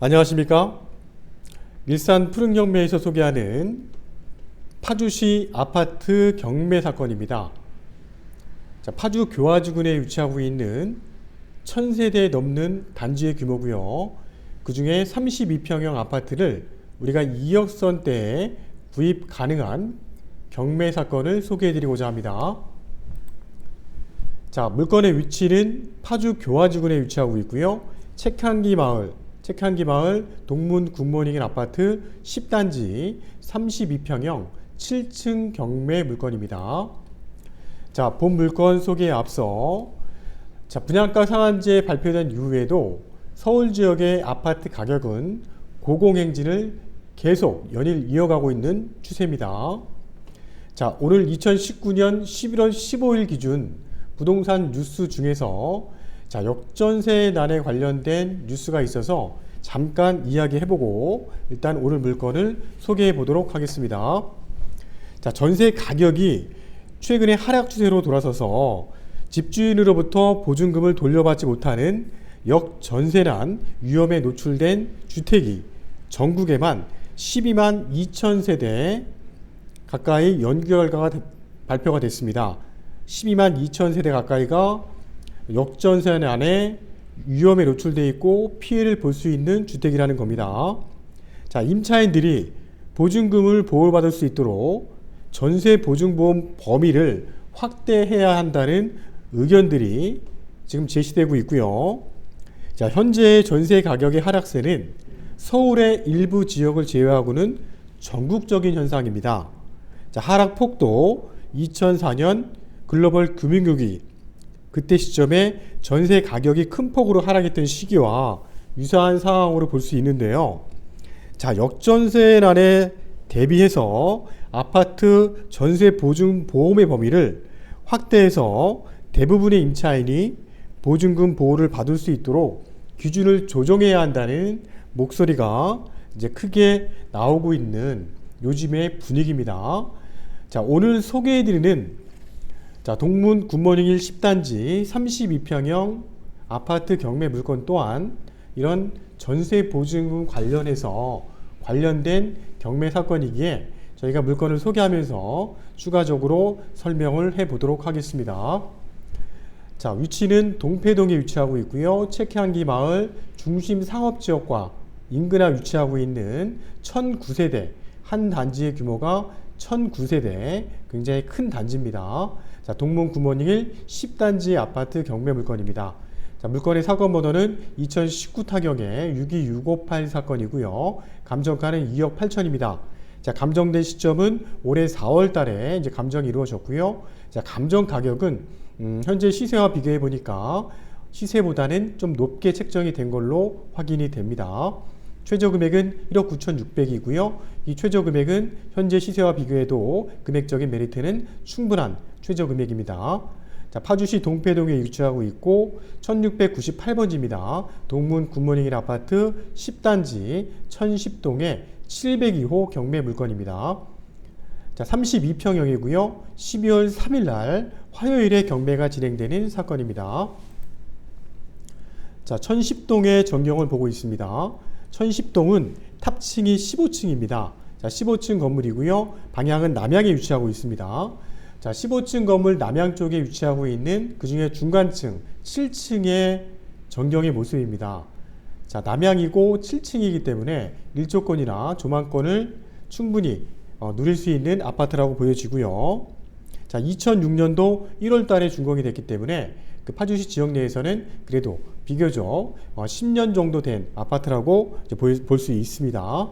안녕하십니까? 일산 푸른경매에서 소개하는 파주시 아파트 경매 사건입니다. 자, 파주 교화지군에 위치하고 있는 1000세대 넘는 단지의 규모고요. 그 중에 32평형 아파트를 우리가 2억 선대에 구입 가능한 경매 사건을 소개해드리고자 합니다. 자, 물건의 위치는 파주 교화지군에 위치하고 있고요. 책향기 마을, 책향기 마을 동문 굿모닝인 아파트 10단지 32평형 7층 경매 물건입니다. 자, 본 물건 소개에 앞서 자, 분양가 상한제 발표된 이후에도 서울 지역의 아파트 가격은 고공행진을 계속 연일 이어가고 있는 추세입니다. 자, 오늘 2019년 11월 15일 기준 부동산 뉴스 중에서 자, 역전세 난에 관련된 뉴스가 있어서 잠깐 이야기해보고 일단 오늘 물건을 소개해 보도록 하겠습니다. 자, 전세 가격이 최근에 하락 추세로 돌아서서 집주인으로부터 보증금을 돌려받지 못하는 역전세난 위험에 노출된 주택이 전국에만 12만 2천 세대 가까이 연구 결과가 대- 발표가 됐습니다. 12만 2천 세대 가까이가 역전세난에 위험에 노출돼 있고 피해를 볼 수 있는 주택이라는 겁니다. 자, 임차인들이 보증금을 보호받을 수 있도록 전세 보증보험 범위를 확대해야 한다는 의견들이 지금 제시되고 있고요. 자, 현재 전세 가격의 하락세는 서울의 일부 지역을 제외하고는 전국적인 현상입니다. 자, 하락 폭도 2004년 글로벌 금융위기 그때 시점에 전세 가격이 큰 폭으로 하락했던 시기와 유사한 상황으로 볼 수 있는데요. 자, 역전세난에 대비해서 아파트 전세 보증 보험의 범위를 확대해서 대부분의 임차인이 보증금 보호를 받을 수 있도록 기준을 조정해야 한다는 목소리가 이제 크게 나오고 있는 요즘의 분위기입니다. 자, 오늘 소개해드리는 자, 동문 굿모닝 10단지 32평형 아파트 경매 물건 또한 이런 전세 보증금 관련해서 관련된 경매 사건이기에 저희가 물건을 소개하면서 추가적으로 설명을 해 보도록 하겠습니다. 자, 위치는 동패동에 위치하고 있고요. 책향기 마을 중심 상업 지역과 인근에 위치하고 있는 1009세대 한 단지의 규모가 1009세대 굉장히 큰 단지입니다. 자, 동문 구모닝 10단지 아파트 경매 물건입니다. 자, 물건의 사건 번호는 2019 타경의 62658 사건이고요. 감정가는 2억 8천입니다. 자, 감정된 시점은 올해 4월 달에 이제 감정이 이루어졌고요. 자, 감정 가격은 음, 현재 시세와 비교해 보니까 시세보다는 좀 높게 책정이 된 걸로 확인이 됩니다. 최저 금액은 1억 9,600이고요. 이 최저 금액은 현재 시세와 비교해도 금액적인 메리트는 충분한 최저 금액입니다. 자, 파주시 동패동에 위치하고 있고 1698번지입니다. 동문 굿모닝일 아파트 10단지 1010동의 702호 경매 물건입니다. 자, 32평형이고요. 12월 3일 날 화요일에 경매가 진행되는 사건입니다. 자, 1010동의 전경을 보고 있습니다. 1010동은 탑층이 15층입니다. 자, 15층 건물이고요. 방향은 남향에 위치하고 있습니다. 자, 15층 건물 남향 쪽에 위치하고 있는 그 중에 중간층 7층의 전경의 모습입니다. 자, 남향이고 7층이기 때문에 일조권이나 조망권을 충분히 어, 누릴 수 있는 아파트라고 보여지고요. 자, 2006년도 1월 달에 준공이 됐기 때문에 그 파주시 지역 내에서는 그래도 비교적 어, 10년 정도 된 아파트라고 볼 수 있습니다.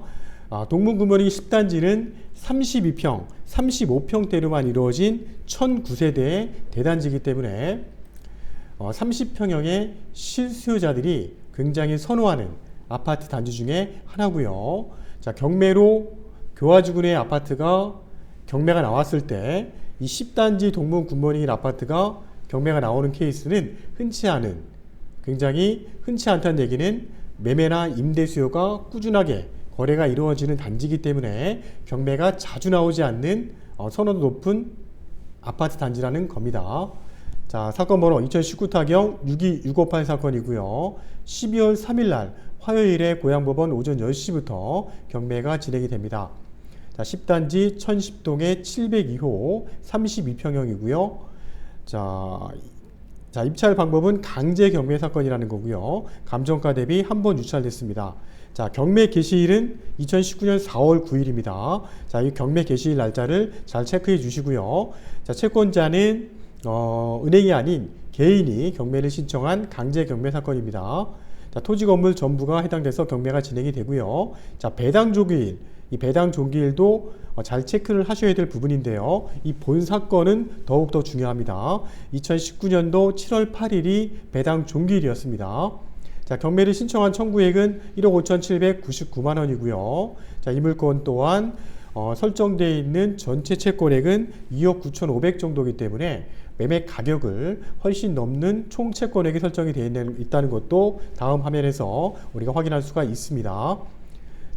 아, 동문구모리 10단지는 32평, 35평대로만 이루어진 1009세대의 대단지이기 때문에 어, 30평형의 실수요자들이 굉장히 선호하는 아파트 단지 중에 하나고요. 자, 경매로 교화주군의 아파트가 경매가 나왔을 때 이 10단지 동문 굿모닝 아파트가 경매가 나오는 케이스는 흔치 않은 굉장히 흔치 않다는 얘기는 매매나 임대 수요가 꾸준하게 거래가 이루어지는 단지이기 때문에 경매가 자주 나오지 않는 어, 선호도 높은 아파트 단지라는 겁니다. 자, 사건 번호 2019 타경 62658 사건이고요. 12월 3일 날 화요일에 고양법원 오전 10시부터 경매가 진행이 됩니다. 자, 10단지 1010동의 702호 32평형이고요. 자, 자, 입찰 방법은 강제 경매 사건이라는 거고요. 감정가 대비 한 번 유찰됐습니다. 자, 경매 개시일은 2019년 4월 9일입니다. 자, 이 경매 개시일 날짜를 잘 체크해 주시고요. 자, 채권자는 어, 은행이 아닌 개인이 경매를 신청한 강제 경매 사건입니다. 자, 토지 건물 전부가 해당돼서 경매가 진행이 되고요. 자, 배당 조기일, 이 배당 조기일도 어, 잘 체크를 하셔야 될 부분인데요. 이 본 사건은 더욱더 중요합니다. 2019년도 7월 8일이 배당 종기일이었습니다. 자, 경매를 신청한 청구액은 1억 5,799만 원이고요. 자, 이 물건 또한 어, 설정되어 있는 전체 채권액은 2억 9,500 정도이기 때문에 매매 가격을 훨씬 넘는 총 채권액이 설정이 되어 있는, 있다는 것도 다음 화면에서 우리가 확인할 수가 있습니다.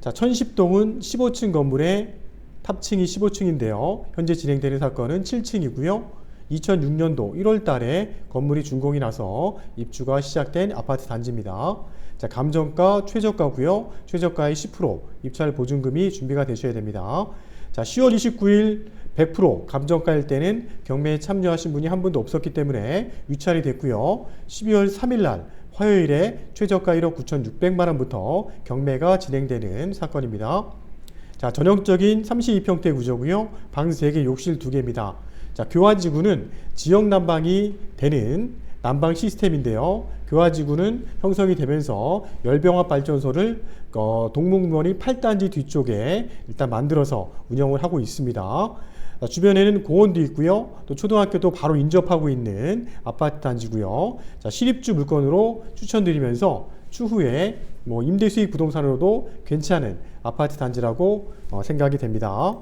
자, 천십동은 15층 건물의 탑층이 15층인데요. 현재 진행되는 사건은 7층이고요. 2006년도 1월 달에 건물이 준공이 나서 입주가 시작된 아파트 단지입니다. 자, 감정가 최저가고요. 최저가의 10% 입찰 보증금이 준비가 되셔야 됩니다. 자, 10월 29일 100% 감정가일 때는 경매에 참여하신 분이 한 분도 없었기 때문에 위찰이 됐고요. 12월 3일 날 화요일에 최저가 1억 9,600만 원부터 경매가 진행되는 사건입니다. 자, 전형적인 32평대 구조고요. 방 3개, 욕실 2개입니다. 자, 교화지구는 지역 난방이 되는 난방 시스템인데요. 교화지구는 형성이 되면서 열병합 발전소를 어, 동문원이 8단지 뒤쪽에 일단 만들어서 운영을 하고 있습니다. 자, 주변에는 공원도 있고요. 또 초등학교도 바로 인접하고 있는 아파트 단지고요. 자, 실입주 물건으로 추천드리면서 추후에 뭐 임대 수익 부동산으로도 괜찮은 아파트 단지라고 어, 생각이 됩니다.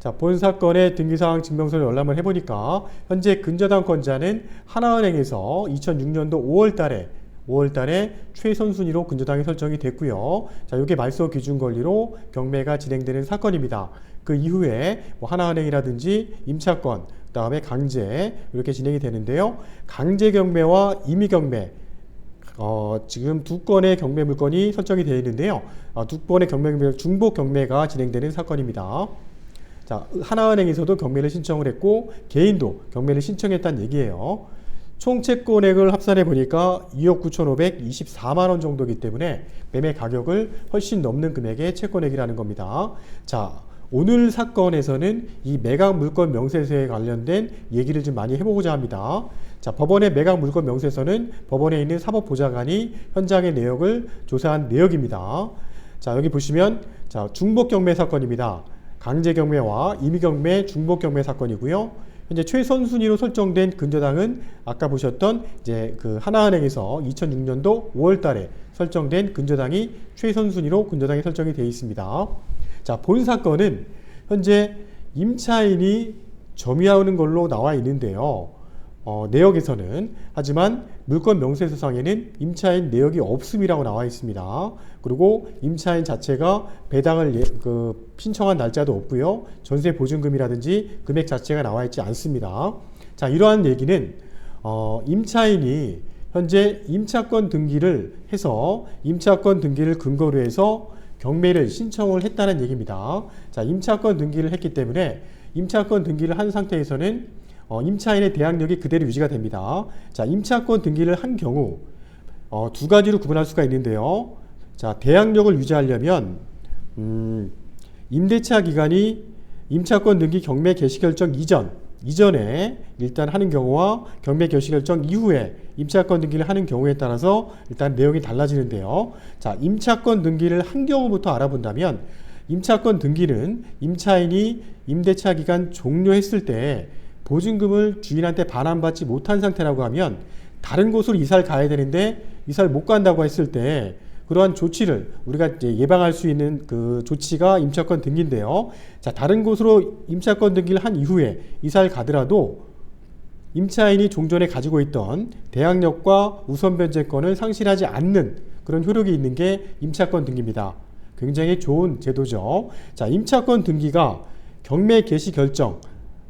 자, 본 사건의 등기사항 증명서를 열람을 해보니까 현재 근저당 권자는 하나은행에서 2006년도 5월 달에 5월 달에 최선 순위로 근저당이 설정이 됐고요. 자, 이게 말소 기준 권리로 경매가 진행되는 사건입니다. 그 이후에 뭐 하나은행이라든지 임차권, 그다음에 강제 이렇게 진행이 되는데요. 강제 경매와 임의 경매 어, 지금 두 건의 경매 물건이 설정이 되어 있는데요. 어, 두 건의 경매 중복 경매가 진행되는 사건입니다. 자, 하나은행에서도 경매를 신청을 했고 개인도 경매를 신청했다는 얘기예요. 총 채권액을 합산해 보니까 2억 9,524만 원 정도이기 때문에 매매 가격을 훨씬 넘는 금액의 채권액이라는 겁니다. 자, 오늘 사건에서는 이 매각 물건 명세서에 관련된 얘기를 좀 많이 해보고자 합니다. 자, 법원의 매각 물건 명세서는 법원에 있는 사법보좌관이 현장의 내역을 조사한 내역입니다. 자, 여기 보시면 자, 중복 경매 사건입니다. 강제 경매와 임의 경매, 중복 경매 사건이고요. 현재 최선 순위로 설정된 근저당은 아까 보셨던 이제 그 하나은행에서 2006년도 5월 달에 설정된 근저당이 최선 순위로 근저당이 설정이 되어 있습니다. 자, 본 사건은 현재 임차인이 점유하는 걸로 나와 있는데요. 어, 내역에서는 하지만 물건 명세서상에는 임차인 내역이 없음이라고 나와 있습니다. 그리고 임차인 자체가 배당을 예, 그 신청한 날짜도 없고요. 전세 보증금이라든지 금액 자체가 나와 있지 않습니다. 자, 이러한 얘기는 어, 임차인이 현재 임차권 등기를 해서 임차권 등기를 근거로 해서 경매를 신청을 했다는 얘기입니다. 자, 임차권 등기를 했기 때문에 임차권 등기를 한 상태에서는 어, 임차인의 대항력이 그대로 유지가 됩니다. 자, 임차권 등기를 한 경우 어, 두 가지로 구분할 수가 있는데요. 자, 대항력을 유지하려면 음, 임대차 기간이 임차권 등기 경매 개시 결정 이전 이전에 일단 하는 경우와 경매 개시 결정 이후에 임차권 등기를 하는 경우에 따라서 일단 내용이 달라지는데요. 자, 임차권 등기를 한 경우부터 알아본다면 임차권 등기는 임차인이 임대차 기간 종료했을 때 보증금을 주인한테 반환받지 못한 상태라고 하면 다른 곳으로 이사를 가야 되는데 이사를 못 간다고 했을 때 그러한 조치를 우리가 예방할 수 있는 그 조치가 임차권 등기인데요. 자, 다른 곳으로 임차권 등기를 한 이후에 이사를 가더라도 임차인이 종전에 가지고 있던 대항력과 우선 변제권을 상실하지 않는 그런 효력이 있는 게 임차권 등기입니다. 굉장히 좋은 제도죠. 자, 임차권 등기가 경매 개시 결정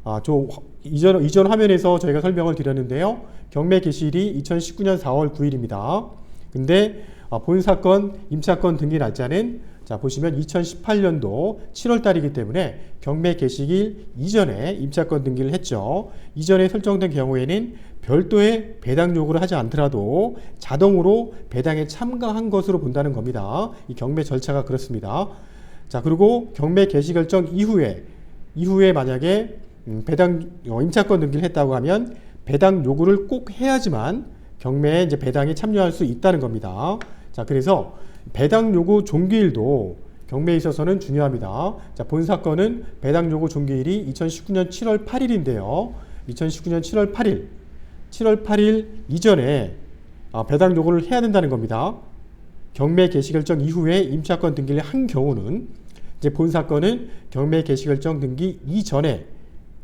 아, 저 화- 이전 이전 화면에서 저희가 설명을 드렸는데요. 경매 개시일이 2019년 4월 9일입니다. 근데 아, 본 사건 임차권 등기 날짜는 자 보시면 2018년도 7월 달이기 때문에 경매 개시일 이전에 임차권 등기를 했죠. 이전에 설정된 경우에는 별도의 배당 요구를 하지 않더라도 자동으로 배당에 참가한 것으로 본다는 겁니다. 이 경매 절차가 그렇습니다. 자 그리고 경매 개시 결정 이후에 이후에 만약에 음, 배당 어, 임차권 등기를 했다고 하면 배당 요구를 꼭 해야지만 경매에 이제 배당에 참여할 수 있다는 겁니다. 자 그래서 배당 요구 종기일도 경매에 있어서는 중요합니다. 자 본 사건은 배당 요구 종기일이 2019년 7월 8일인데요. 2019년 7월 8일 7월 8일 이전에 아, 배당 요구를 해야 된다는 겁니다. 경매 개시 결정 이후에 임차권 등기를 한 경우는 이제 본 사건은 경매 개시 결정 등기 이전에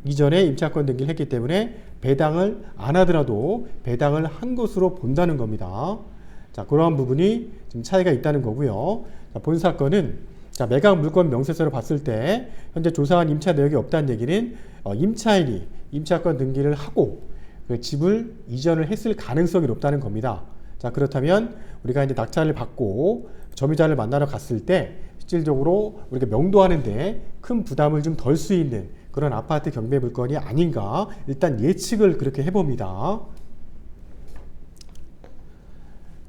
이전에 임차권 등기를 했기 때문에 배당을 안 하더라도 배당을 한 것으로 본다는 겁니다. 자, 그러한 부분이 좀 차이가 있다는 거고요. 자, 본 사건은 자, 매각 물건 명세서를 봤을 때 현재 조사한 임차 내역이 없다는 얘기는 어, 임차인이 임차권 등기를 하고 그 집을 이전을 했을 가능성이 높다는 겁니다. 자, 그렇다면 우리가 이제 낙찰을 받고 점유자를 만나러 갔을 때 실질적으로 우리가 명도하는데 큰 부담을 좀 덜 수 있는 그런 아파트 경매 물건이 아닌가 일단 예측을 그렇게 해봅니다.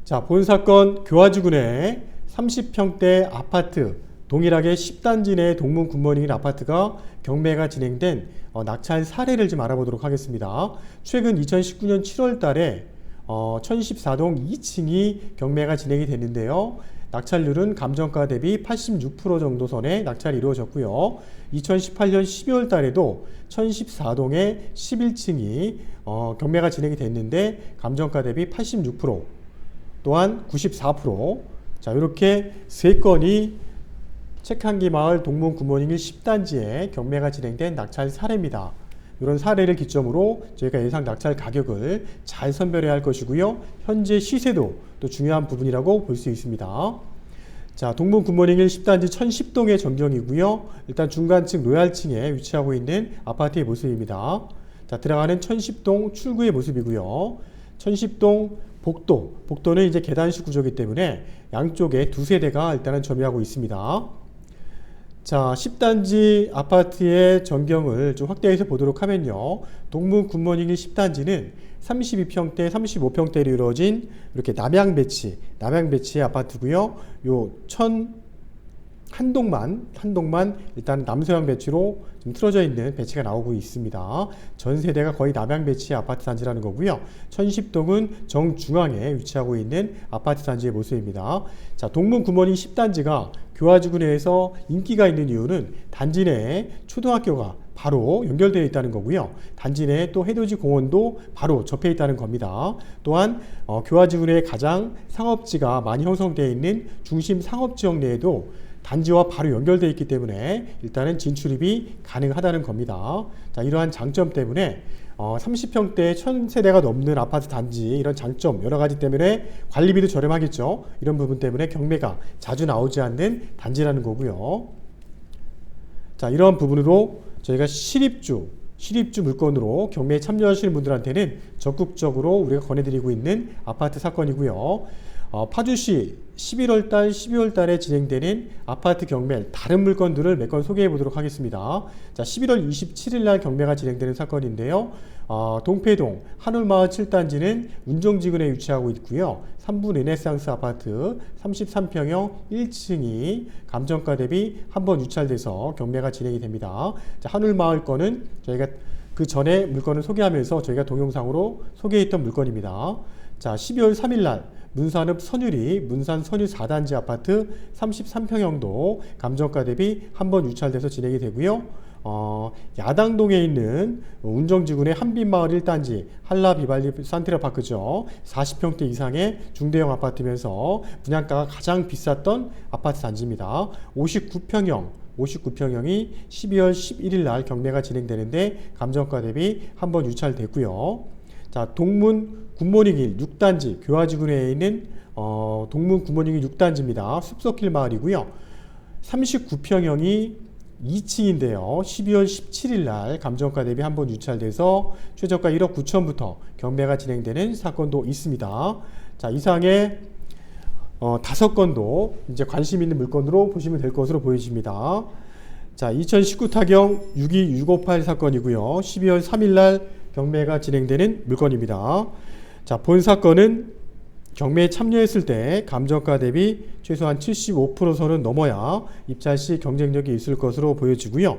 자, 본 사건 교화지구내 30평대 아파트 동일하게 10단지 내 동문 굿모닝인 아파트가 경매가 진행된 어, 낙찰 사례를 좀 알아보도록 하겠습니다. 최근 2019년 7월 달에 어, 1014동 2층이 경매가 진행이 됐는데요. 낙찰률은 감정가 대비 86% 정도 선에 낙찰이 이루어졌고요. 2018년 12월 달에도 1014동의 11층이 어, 경매가 진행이 됐는데 감정가 대비 86% 또한 94%. 자, 이렇게 세 건이 책한기 마을 동문 구모닝일 10단지에 경매가 진행된 낙찰 사례입니다. 이런 사례를 기점으로 저희가 예상 낙찰 가격을 잘 선별해야 할 것이고요. 현재 시세도 또 중요한 부분이라고 볼 수 있습니다. 자, 동문 굿모닝일 10단지 1010동의 전경이고요. 일단 중간층 로얄층에 위치하고 있는 아파트의 모습입니다. 자, 들어가는 1010동 출구의 모습이고요. 1010동 복도, 복도는 이제 계단식 구조이기 때문에 양쪽에 두 세대가 일단은 점유하고 있습니다. 자, 10단지 아파트의 전경을 좀 확대해서 보도록 하면요. 동문 굿모닝일 10단지는 32평대, 35평대로 이루어진 이렇게 남양 배치, 남양 배치의 아파트고요. 요천 한 동만 한 동만 일단 남서양 배치로 좀 틀어져 있는 배치가 나오고 있습니다. 전 세대가 거의 남양 배치의 아파트 단지라는 거고요. 천십동은 정중앙에 위치하고 있는 아파트 단지의 모습입니다. 자, 동문 구모닝 10단지가 교화지구 내에서 인기가 있는 이유는 단지 내에 초등학교가 바로 연결되어 있다는 거고요. 단지 내에 또 해돋이 공원도 바로 접해 있다는 겁니다. 또한 어, 교화지구 내에 가장 상업지가 많이 형성되어 있는 중심 상업지역 내에도 단지와 바로 연결되어 있기 때문에 일단은 진출입이 가능하다는 겁니다. 자, 이러한 장점 때문에 어, 30평대 1000세대가 넘는 아파트 단지 이런 장점 여러 가지 때문에 관리비도 저렴하겠죠. 이런 부분 때문에 경매가 자주 나오지 않는 단지라는 거고요. 자, 이러한 부분으로 저희가 실입주, 실입주 물건으로 경매에 참여하시는 분들한테는 적극적으로 우리가 권해드리고 있는 아파트 사건이고요. 어, 파주시 11월 달, 12월 달에 진행되는 아파트 경매 다른 물건들을 몇 건 소개해 보도록 하겠습니다. 자, 11월 27일 날 경매가 진행되는 사건인데요. 어, 동패동 한울마을 7단지는 운정지근에 위치하고 있고요. 3부 르네상스 아파트 33평형 1층이 감정가 대비 한 번 유찰돼서 경매가 진행이 됩니다. 자, 한울마을 거는 저희가 그 전에 물건을 소개하면서 저희가 동영상으로 소개했던 물건입니다. 자, 12월 3일 날 문산읍 선율이 문산 선율 4단지 아파트 33평형도 감정가 대비 한 번 유찰돼서 진행이 되고요. 어, 야당동에 있는 운정지구의 한빛마을 1단지 한라 비발리 산티라 파크죠. 40평대 이상의 중대형 아파트면서 분양가가 가장 비쌌던 아파트 단지입니다. 59평형 59평형이 12월 11일 날 경매가 진행되는데 감정가 대비 한 번 유찰됐고요. 자, 동문 굿모닝일 6단지 교화지구 내에 있는 어, 동문 굿모닝일 6단지입니다. 숲속길 마을이고요. 39평형이 2층인데요. 12월 17일 날 감정가 대비 한 번 유찰돼서 최저가 1억 9천부터 경매가 진행되는 사건도 있습니다. 자, 이상의 어, 다섯 건도 이제 관심 있는 물건으로 보시면 될 것으로 보여집니다. 자, 2019 타경 62658 사건이고요. 12월 3일 날 경매가 진행되는 물건입니다. 자, 본 사건은 경매에 참여했을 때 감정가 대비 최소한 75%선은 넘어야 입찰 시 경쟁력이 있을 것으로 보여지고요.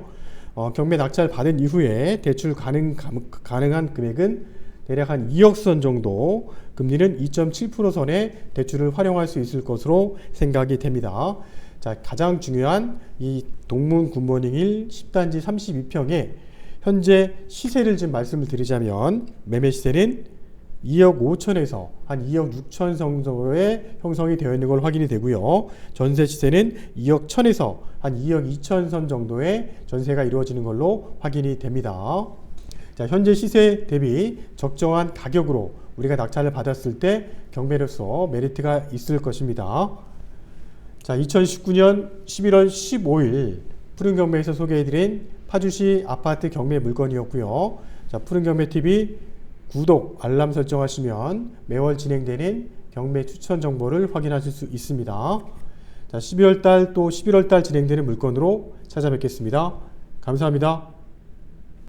어, 경매 낙찰 받은 이후에 대출 가능, 감- 가능한 금액은 대략 한 2억 선 정도, 금리는 2.7%선의 대출을 활용할 수 있을 것으로 생각이 됩니다. 자, 가장 중요한 이 동문 굿모닝 1 10단지 32평에 현재 시세를 좀 말씀을 드리자면 매매 시세는 2억 5천에서 한 2억 6천 정도의 형성이 되어 있는 걸 확인이 되고요. 전세 시세는 2억 1천에서 한 2억 2천 선 정도의 전세가 이루어지는 걸로 확인이 됩니다. 자, 현재 시세 대비 적정한 가격으로 우리가 낙찰을 받았을 때 경매로서 메리트가 있을 것입니다. 자, 2019년 11월 15일 푸른 경매에서 소개해드린 파주시 아파트 경매 물건이었고요. 자, 푸른 경매 TV 구독, 알람 설정하시면 매월 진행되는 경매 추천 정보를 확인하실 수 있습니다. 자, 12월 달 또 11월 달 진행되는 물건으로 찾아뵙겠습니다. 감사합니다.